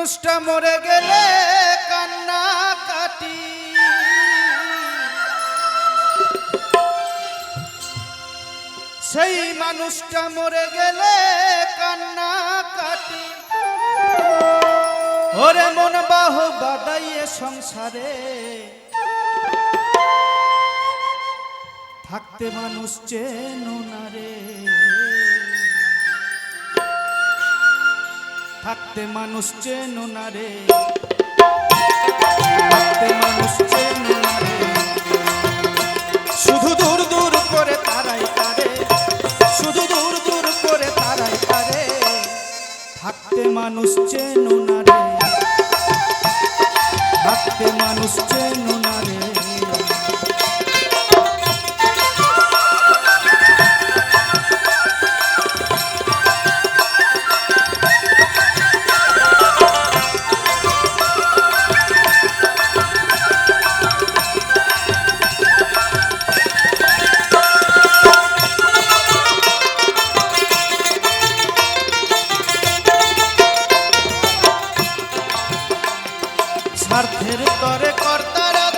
মানুষটা মরে গেলে কান্না কাটি। সেই মানুষটা মরে গেলে কান্না কাটি। ওরে মন বাহ বাদাইয়ে সংসারে। থাকতে মানুষ চেনো না রে। থাকতে মানুষ চেনো না রে। থাকতে মানুষ চেনো না শুধু দূর দূর করে তারাই তারে শুধু দূর দূর করে তারাই তারে থাকতে মানুষ চেনো থাকতে মানুষ চেনো না রে স্বার্থের তরে কর্তারা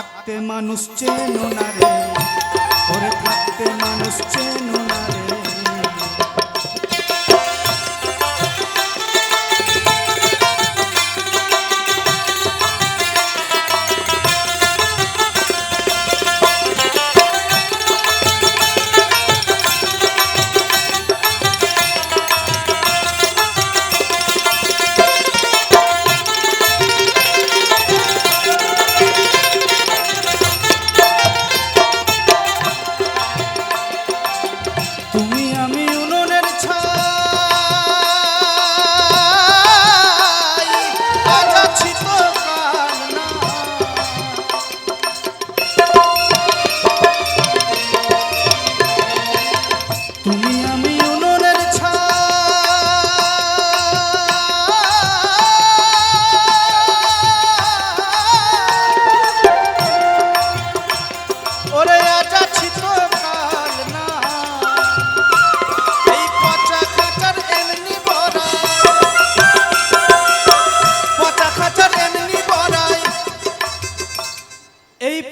থাকতে মানুষ চেনো না রে। ওরে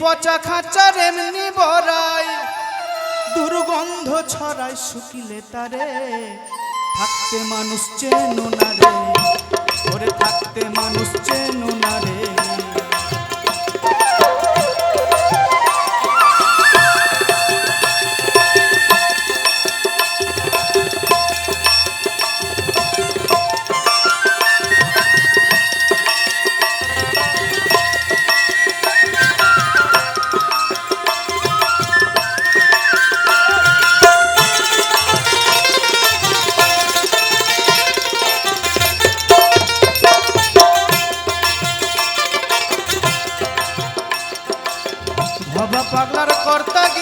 পচা খাঁচার এমনি বড়াই। দুর্গন্ধ ছড়াই শুকিলে তারে। থাকতে মানুষ চেনো না রে। ওরে থাকতে মানুষ চেনো না রে।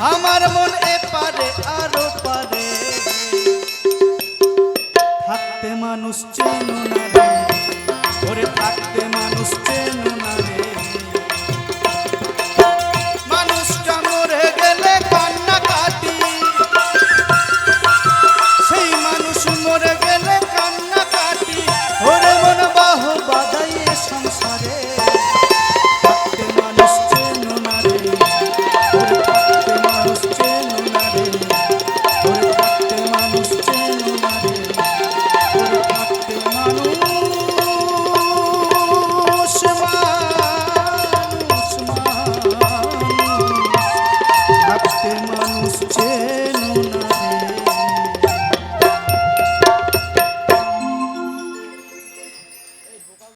আমার মন এপারে আরও পারে। থাকতে মানুষ চেনো না রে থাকতে মানুষ চেনো না